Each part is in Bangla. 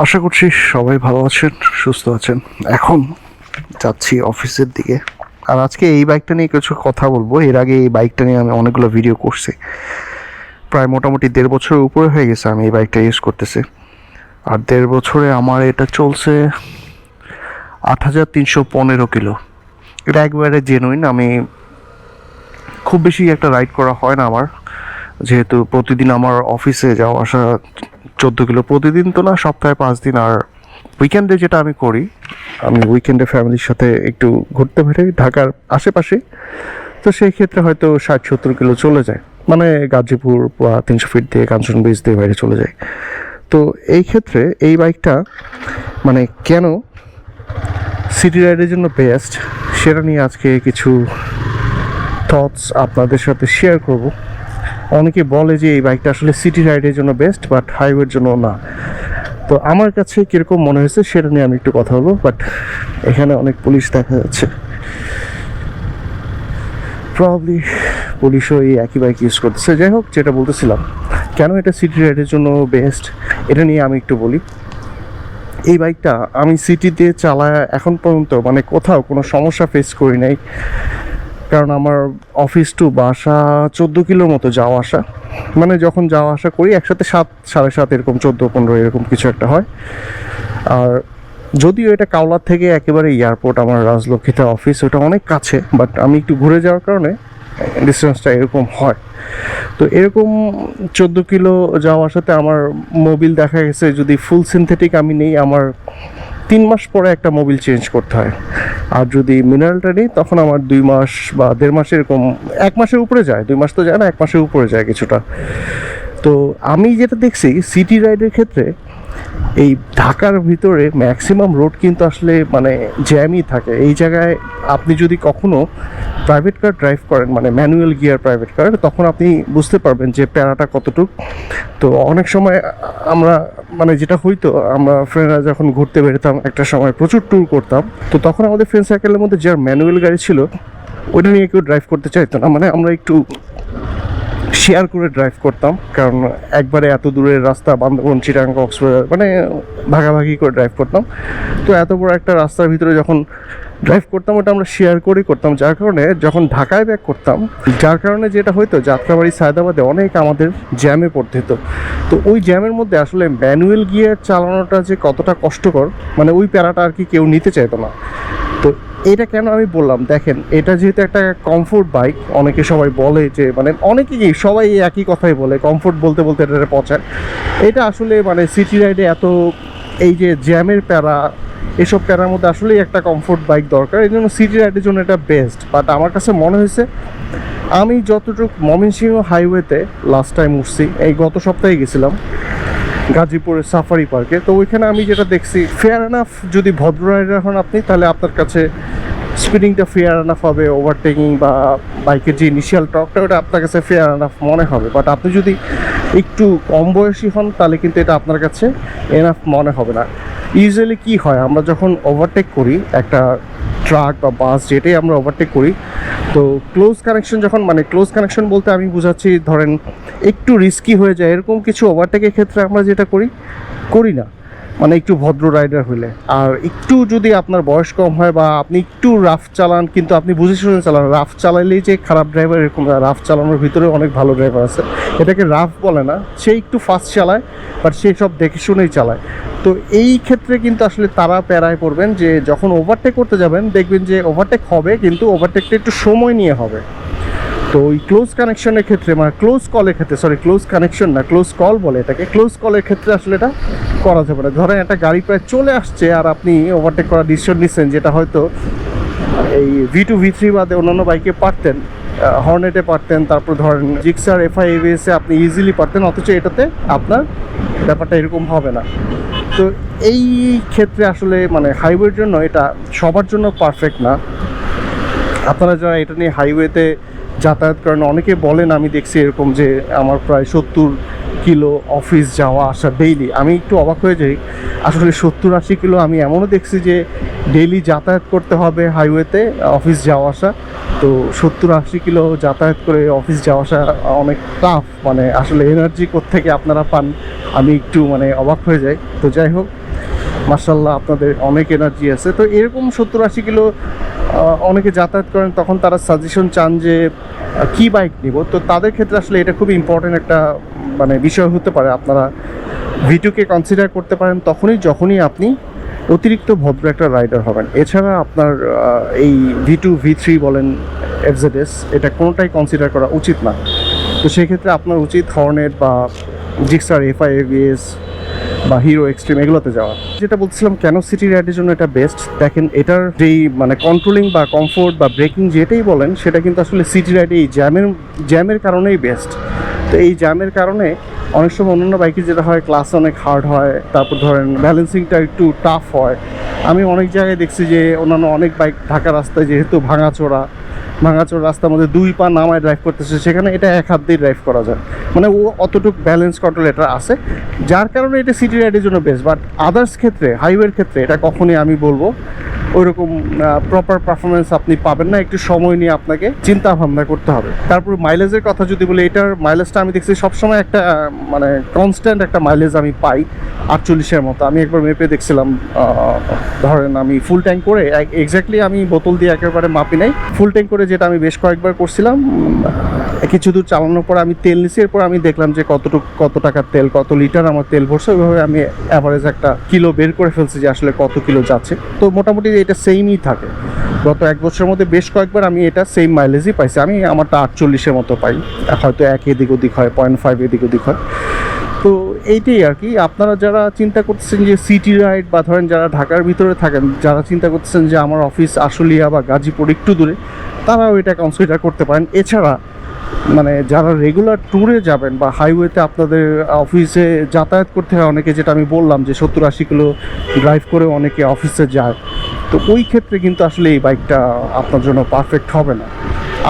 আশা করছি সবাই ভালো আছেন, সুস্থ আছেন। এখন যাচ্ছি অফিসের দিকে। আর আজকে এই বাইকটা নিয়ে কিছু কথা বলব। এর আগে এই বাইকটা নিয়ে আমি অনেকগুলো ভিডিও করছি। প্রায় মোটামুটি দেড় বছরের উপরে হয়ে গেছে আমি এই বাইকটা ইউজ করতেছি। আর দেড় বছরে আমার এটা চলছে আট হাজার তিনশো পনেরো কিলো। এটা একবারে জেনুইন আমি খুব বেশি একটা রাইড করা হয় না আমার। যেহেতু প্রতিদিন আমার অফিসে যাওয়া আসা চোদ্দ কিলো প্রতিদিন তো না, সপ্তাহে পাঁচ দিন। আর উইকেন্ডে যেটা আমি করি, আমি উইকেন্ডে ফ্যামিলির সাথে একটু ঘুরতে বেরোই ঢাকার আশেপাশে। তো সেই ক্ষেত্রে হয়তো ষাট সত্তর কিলো চলে যায়। মানে গাজীপুর বা তিনশো ফিট দিয়ে কাঞ্চন ব্রিজ দিয়ে বাইরে চলে যায়। তো এই ক্ষেত্রে এই বাইকটা মানে কেন সিটি রাইডের জন্য বেস্ট সেটা নিয়ে আজকে কিছু থটস আপনাদের সাথে শেয়ার করব। অনেকে বলে যে এই বাইকটা আসলে সিটি রাইডের জন্য বেস্ট বাট হাইওয়ের জন্য না। তো আমার কাছে কীরকম মনে হয়েছে সেটা নিয়ে আমি একটু কথা বলব বাট এখানে অনেক পুলিশ দেখা যাচ্ছে। প্রবলি পুলিশও এই একই বাইক ইউজ করতেছে। যাই হোক, যেটা বলতেছিলাম, কেন এটা সিটি রাইডের জন্য বেস্ট এটা নিয়ে আমি একটু বলি। এই বাইকটা আমি সিটিতে চালায় এখন পর্যন্ত মানে কোথাও কোনো সমস্যা ফেস করি নাই। কারণ আমার অফিস টু বাসা চোদ্দ কিলোর মতো যাওয়া আসা। মানে যখন যাওয়া আসা করি, একসাথে সাত, সাড়ে সাত এরকম, চোদ্দ, পনেরো এরকম কিছু একটা হয়। আর যদিও এটা কাওলার থেকে একেবারে এয়ারপোর্ট আমার রাজলক্ষ্মীতে অফিস ওটা অনেক কাছে বাট আমি একটু ঘুরে যাওয়ার কারণে ডিস্টেন্সটা এরকম হয়। তো এরকম চোদ্দ কিলো যাওয়ার সাথে আমার মোবিল দেখা গেছে, যদি ফুল সিনথেটিক আমি নেই, আমার তিন মাস পরে একটা মোবিল চেঞ্জ করতে হয়। আর যদি মিনারেলটা নিই, তখন আমার দুই মাস বা দেড় মাস এরকম, এক মাসের উপরে যায়, দুই মাস তো যায় না, এক মাসের উপরে যায় কিছুটা। তো আমি যেটা দেখছি সিটি রাইডের ক্ষেত্রে এই ঢাকার ভিতরে ম্যাক্সিমাম রোড কিন্তু আসলে মানে জ্যামই থাকে। এই জায়গায় আপনি যদি কখনো প্রাইভেট কার ড্রাইভ করেন মানে ম্যানুয়াল গিয়ার প্রাইভেট কার তখন আপনি বুঝতে পারবেন যে প্যারাটা কতটুক। তো অনেক সময় আমরা মানে যেটা হইতো, আমরা ফ্রেন্ডরা যখন ঘুরতে বেরোতাম, একটা সময় প্রচুর ট্যুর করতাম, তো তখন আমাদের ফ্রেন্ড সার্কেলের মধ্যে যার ম্যানুয়াল গাড়ি ছিল, ওইটা নিয়ে কেউ ড্রাইভ করতে চাইতো না। মানে আমরা একটু শেয়ার করে ড্রাইভ করতাম। কারণ একবারে এত দূরের রাস্তা, বান্দরবন চিটাং কক্সবাজার মানে ভাগাভাগি করে ড্রাইভ করতাম। তো এত বড় একটা রাস্তার ভিতরে যখন ড্রাইভ করতাম, ওটা আমরা শেয়ার করেই করতাম। যার কারণে যখন ঢাকায় ব্যাক করতাম, যার কারণে যেটা হয়তো যাত্রাবাড়ি, সায়দাবাদে অনেক আমাদের জ্যামে পড়তে হতো তো ওই জ্যামের মধ্যে আসলে ম্যানুয়াল গিয়ার চালানোটা যে কতটা কষ্টকর মানে ওই প্যারাটা আর কি কেউ নিতে চাইতো না। তো এটা কেন আমি বললাম? দেখেন, এটা যেহেতু একটা কমফোর্ট বাইক অনেকে সবাই বলে যে মানে অনেকে কি, সবাই একই কথাই বলে কমফোর্ট বলতে বলতে এটা পচায় এটা আসলে মানে সিটি রাইডে এত, এই যে জ্যামের প্যারা, এসব প্যারার মধ্যে আসলেই একটা কমফোর্ট বাইক দরকার। এই জন্য সিটি রাইডের জন্য এটা বেস্ট বাট আমার কাছে মনে হয়েছে, আমি যতটুকু ময়মনসিংহ হাইওয়েতে লাস্ট টাইম উঠছি, এই গত সপ্তাহে গেছিলাম গাজীপুরের সাফারি পার্কে। তো ওইখানে আমি যেটা দেখছি ফেয়ার এনাফ যদি ভদ্র রাইডার হন আপনি, তাহলে আপনার কাছে স্পিডিংটা ফেয়ার এনাফ হবে ওভারটেকিং বা বাইকের যে ইনিশিয়াল টকটা ওটা আপনার কাছে ফেয়ার এনাফ মনে হবে। বাট আপনি যদি একটু কম বয়সী হন, তাহলে কিন্তু এটা আপনার কাছে এনাফ মনে হবে না। ইউজুয়ালি কি হয়, আমরা যখন ওভারটেক করি, একটা ট্রাক বা বাস যেটাই আমরা ওভারটেক করি, তো ক্লোজ কানেকশন যখন মানে ক্লোজ কানেকশন বলতে আমি বুঝাচ্ছি, ধরেন একটু রিস্কি হয়ে যায়, এরকম কিছু ওভারটেকের ক্ষেত্রে আমরা যেটা করি করি না। মানে একটু ভদ্র রাইডার হলে আর একটু যদি আপনার বয়স কম হয় বা আপনি একটু রাফ চালান, কিন্তু আপনি বুঝে শুনে চালান রাফ চালাইলেই যে খারাপ ড্রাইভার এরকম রাফ চালানোর ভিতরে অনেক ভালো ড্রাইভার আছে। এটাকে রাফ বলে না, সে একটু ফাস্ট চালায় বাট সে সব দেখে শুনেই চালায়। তো এই ক্ষেত্রে কিন্তু আসলে তারা প্যারায় পড়বেন যে যখন ওভারটেক করতে যাবেন, দেখবেন যে ওভারটেক হবে, কিন্তু ওভারটেকটা একটু সময় নিয়ে হবে। তো ওই ক্লোজ কানেকশনের ক্ষেত্রে মানে ক্লোজ কলের ক্ষেত্রে সরি ক্লোজ কানেকশন না ক্লোজ কল বলে এটাকে ক্লোজ কলের ক্ষেত্রে আসলে এটা করা যাবে না ধরেন একটা গাড়ি প্রায় চলে আসছে আর আপনি ওভারটেক করার ডিসিশন নিচ্ছেন যেটা হয়তো এই ভি টু ভি থ্রি বাদে অন্যান্য বাইকে পারতেন হর্নেটে পারতেন, তারপর ধরেন জিক্সার এফআই এভিএসে আপনি ইজিলি পারতেন, অথচ এটাতে আপনার ব্যাপারটা এরকম হবে না। তো এই ক্ষেত্রে আসলে মানে হাইওয়ের জন্য এটা সবার জন্য পারফেক্ট না। আপনারা যারা এটা নিয়ে হাইওয়েতে যাতায়াত করেন, অনেকে বলেন, আমি দেখছি এরকম যে আমার প্রায় সত্তর কিলো অফিস যাওয়া আসা ডেইলি আমি একটু অবাক হয়ে যাই। আসলে সত্তর আশি কিলো আমি এমনও দেখছি যে ডেইলি যাতায়াত করতে হবে হাইওয়েতে অফিস যাওয়া আসা। তো সত্তর আশি কিলো যাতায়াত করে অফিস যাওয়া আসা অনেক টাফ মানে আসলে এনার্জি থেকে আপনারা পান, আমি একটু মানে অবাক হয়ে যাই। তো যাই হোক মার্শাল্লাহ আপনাদের অনেক এনার্জি আছে। তো এরকম সত্তর আশি কিলো অনেকে যাতায়াত করেন, তখন তারা সাজেশন চান যে কি বাইক নিব? তো তাদের ক্ষেত্রে আসলে এটা খুব ইম্পর্টেন্ট একটা মানে বিষয় হতে পারে। আপনারা ভিটুকে কনসিডার করতে পারেন, তখনই যখনই আপনি অতিরিক্ত ভদ্র একটা রাইডার হবেন। এছাড়া আপনার এই ভি টু ভি থ্রি বলেন এফজেডএস এটা কোনোটাই কনসিডার করা উচিত না। তো সেক্ষেত্রে আপনার উচিত হর্নেট বা জিক্সার এফআই এভিএস বা হিরো এক্সট্রিম এগুলোতে যাওয়া যেটা বলছিলাম, কেন সিটি রাইডের জন্য এটা বেস্ট দেখেন, এটার যেই মানে কন্ট্রোলিং বা কমফোর্ট বা ব্রেকিং যেটাই বলেন, সেটা কিন্তু আসলে সিটি রাইডে এই জ্যামের জ্যামের কারণেই বেস্ট তো এই জ্যামের কারণে অনেক সময় অন্যান্য বাইকে যেটা হয় ক্লাস অনেক হার্ড হয়, তারপর ধরেন ব্যালেন্সিংটা একটু টাফ হয়। আমি অনেক জায়গায় দেখছি যে, অন্যান্য অনেক বাইক ঢাকা রাস্তায় যেহেতু ভাঙাচোরা, ভাঙাচোর রাস্তার মধ্যে দুই পা নামায় ড্রাইভ করতেছে, সেখানে এটা এক হাত দিয়ে ড্রাইভ করা যায়। মানে ও অতটুকু ব্যালেন্স কন্ট্রোল এটা আছে। যার কারণে এটা সিটি রাইডের জন্য বেস্ট বাট আদার্স ক্ষেত্রে হাইওয়ের ক্ষেত্রে এটা কখনই আমি বলব, ওইরকম প্রপার পারফরমেন্স আপনি পাবেন না, একটু সময় নিয়ে আপনাকে চিন্তা ভাবনা করতে হবে। তারপর মাইলেজের কথা যদি বলি, এটার মাইলেজটা আমি দেখছি সবসময় একটা মানে কনস্ট্যান্ট একটা মাইলেজ আমি পাই আটচল্লিশের মতো। আমি একবার মেপে দেখছিলাম ধরেন আমি ফুল ট্যাঙ্ক করে এক্স্যাক্টলি আমি বোতল দিয়ে একেবারে মাপি নাই। ফুল ট্যাঙ্ক করে যেটা আমি বেশ কয়েকবার করছিলাম কিছু দূর চালানোর পর আমি তেল নিছি, এরপর আমি দেখলাম যে কতটুকু, কত টাকার তেল, কত লিটার আমার তেল ভরছে, ওইভাবে আমি অ্যাভারেজ একটা কিলো বের করে ফেলছি যে আসলে কত কিলো যাচ্ছে। তো মোটামুটি এটা সেমই থাকে। গত এক বছরের মধ্যে বেশ কয়েকবার আমি এটা সেম মাইলেজই পাইছি। আমি আমারটা আটচল্লিশের মতো পাই। হয়তো এক এদিক ওদিক হয় পয়েন্ট ফাইভ এদিক ওদিক হয়। তো এইটাই আর কি। আপনারা যারা চিন্তা করতেছেন যে সিটি রাইড বা ধরেন যারা ঢাকার ভিতরে থাকেন, যারা চিন্তা করতেছেন যে আমার অফিস আশুলিয়া বা গাজীপুর একটু দূরে, তারাও এটা কনসিডার করতে পারেন। এছাড়া মানে যারা রেগুলার ট্যুরে যাবেন বা হাইওয়েতে আপনাদের অফিসে যাতায়াত করতে হয় অনেকে, যেটা আমি বললাম যে সত্তর আশি কিলো ড্রাইভ করে অনেকে অফিসে যায়, তো ওই ক্ষেত্রে কিন্তু আসলে এই বাইকটা আপনার জন্য পারফেক্ট হবে না।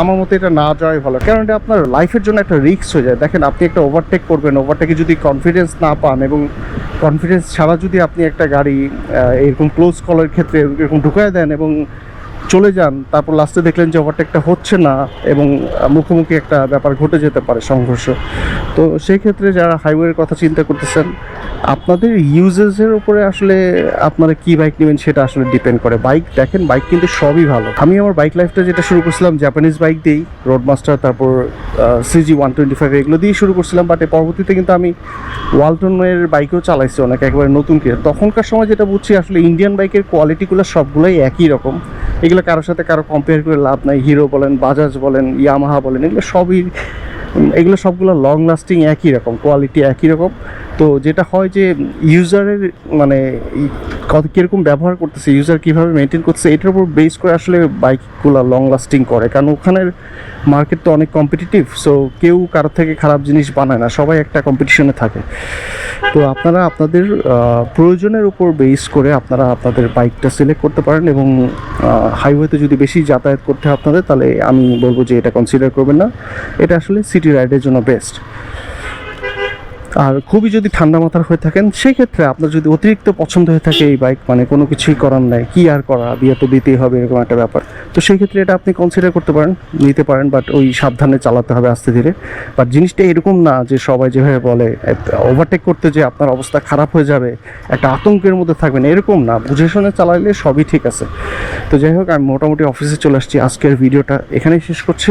আমার মতে এটা না যাওয়াই ভালো, কারণ এটা আপনার লাইফের জন্য একটা রিস্ক হয়ে যায়। দেখেন, আপনি একটা ওভারটেক করবেন ওভারটেকে যদি কনফিডেন্স না পান এবং কনফিডেন্স ছাড়া যদি আপনি একটা গাড়ি এরকম ক্লোজ কলের ক্ষেত্রে এরকম ঢুকায় দেন এবং চলে যান, তারপর লাস্টে দেখলেন যে ওভারটেকটা হচ্ছে না এবং মুখোমুখি একটা ব্যাপার ঘটে যেতে পারে সংঘর্ষ। তো সেই ক্ষেত্রে যারা হাইওয়ের কথা চিন্তা করতেছেন, আপনাদের ইউজেসের উপরে আসলে আপনারা কি বাইক নেবেন সেটা আসলে ডিপেন্ড করে। বাইক দেখেন বাইক কিন্তু সবই ভালো। আমি আমার বাইক লাইফটা যেটা শুরু করছিলাম জাপানিজ বাইক দিয়েই রোড মাস্টার তারপর সিজি ওয়ান টোয়েন্টি ফাইভ এগুলো দিয়েই শুরু করছিলাম বাট পরবর্তীতে কিন্তু আমি ওয়ালটনের বাইকও চালাইছি অনেক, একেবারে নতুন কিনে তখনকার সময় যেটা বুঝছি, আসলে ইন্ডিয়ান বাইকের কোয়ালিটিগুলো সবগুলোই একই রকম। এগুলো কারোর সাথে কারও কম্পেয়ার করে লাভ নাই। হিরো বলেন বাজাজ বলেন ইয়ামাহা বলেন, এগুলো সবই এগুলো সবগুলো লং লাস্টিং একই রকম কোয়ালিটি একই রকম। তো যেটা হয় যে ইউজারের মানে কত কীরকম ব্যবহার করতেছে ইউজার কীভাবে মেনটেন করতেছে, এটার উপর বেস করে আসলে বাইকগুলো লং লাস্টিং করে। কারণ ওখানের মার্কেট তো অনেক কম্পিটিটিভ সো কেউ কারোর থেকে খারাপ জিনিস বানায় না, সবাই একটা কম্পিটিশনে থাকে। তো আপনারা আপনাদের প্রয়োজনের উপর বেস করে আপনারা আপনাদের বাইকটা সিলেক্ট করতে পারেন এবং হাইওয়েতে যদি বেশি যাতায়াত করতে হয় আপনাদের, তাহলে আমি বলব যে এটা কনসিডার করবেন না। এটা আসলে সিটি রাইডের জন্য বেস্ট আর খুবই যদি ঠান্ডা মাথার হয়ে থাকেন সেই ক্ষেত্রে আপনার যদি অতিরিক্ত পছন্দ হয়ে থাকে এই বাইক মানে কোনো কিছুই করার নাই, কি আর করা? বিয়ে তো দিতেই হবে, এরকম একটা ব্যাপার। তো সেই ক্ষেত্রে এটা আপনি কনসিডার করতে পারেন, নিতে পারেন বাট ওই সাবধানে চালাতে হবে আস্তে ধীরে। বাট জিনিসটা এরকম না যে সবাই যেভাবে বলে ওভারটেক করতে যে আপনার অবস্থা খারাপ হয়ে যাবে, একটা আতঙ্কের মধ্যে থাকবেন, এরকম না। বুঝে শুনে চালাইলে সবই ঠিক আছে। তো যাই হোক, আমি মোটামুটি অফিসে চলে আসছি। আজকের ভিডিওটা এখানেই শেষ করছি।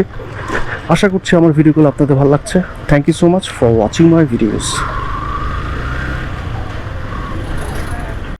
আশা করছি আমার ভিডিওগুলো আপনাদের ভালো লাগছে। Thank you so much for watching my videos